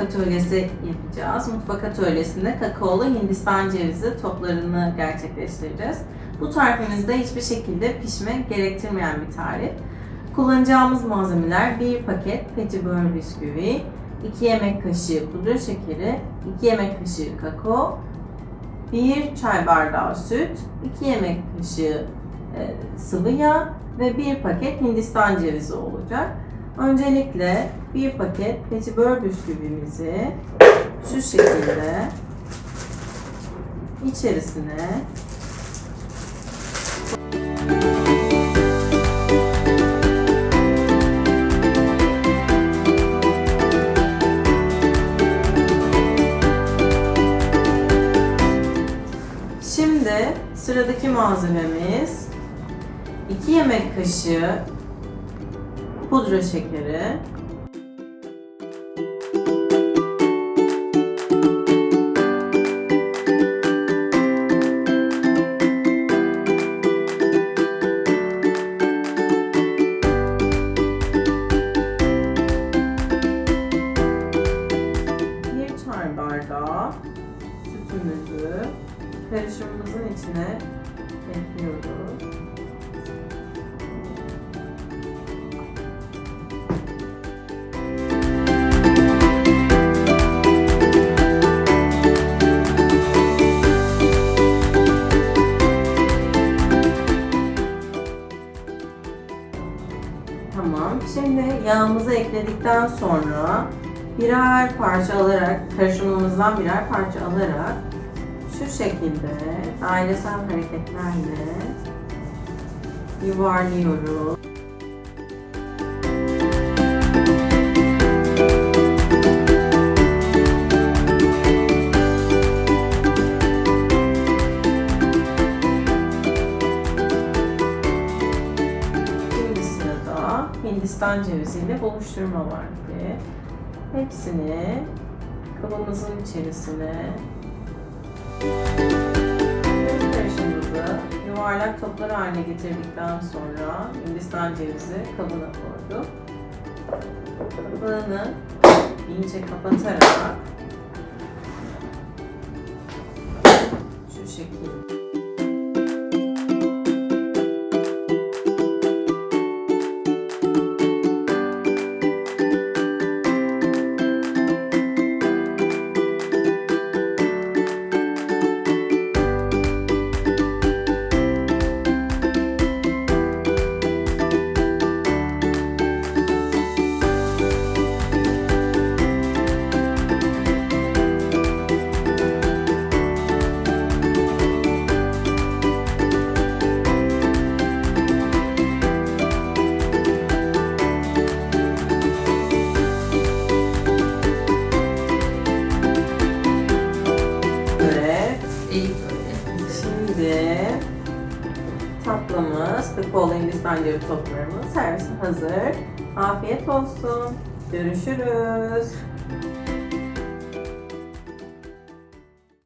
atölyesi yapacağız. Mutfak atölyesinde kakaolu Hindistan cevizi toplarını gerçekleştireceğiz. Bu tarifimizde hiçbir şekilde pişme gerektirmeyen bir tarif. Kullanacağımız malzemeler 1 paket petibör bisküvi, 2 yemek kaşığı pudra şekeri, 2 yemek kaşığı kakao, 1 çay bardağı süt, 2 yemek kaşığı e, sıvı yağ ve 1 paket Hindistan cevizi olacak. Öncelikle bir paket petibör bisküvimizi şu şekilde içerisine Şimdi sıradaki malzememiz 2 yemek kaşığı pudra şekeri, çay bardağı sütümüzü karışımımızın içine ekliyoruz. Yağımızı ekledikten sonra birer parça alarak, karışımımızdan birer parça alarak şu şekilde dairesel hareketlerle yuvarlıyoruz. Hindistan ceviziyle buluşturma vakti. Hepsini kabımızın içerisine karışımımızı yuvarlak toplar haline getirdikten sonra Hindistan cevizi kabına koydum. Kapağını iyice kapatarak Şimdi tatlımız, kakaolu Hindistan cevizi toplarımız servise hazır. Afiyet olsun. Görüşürüz.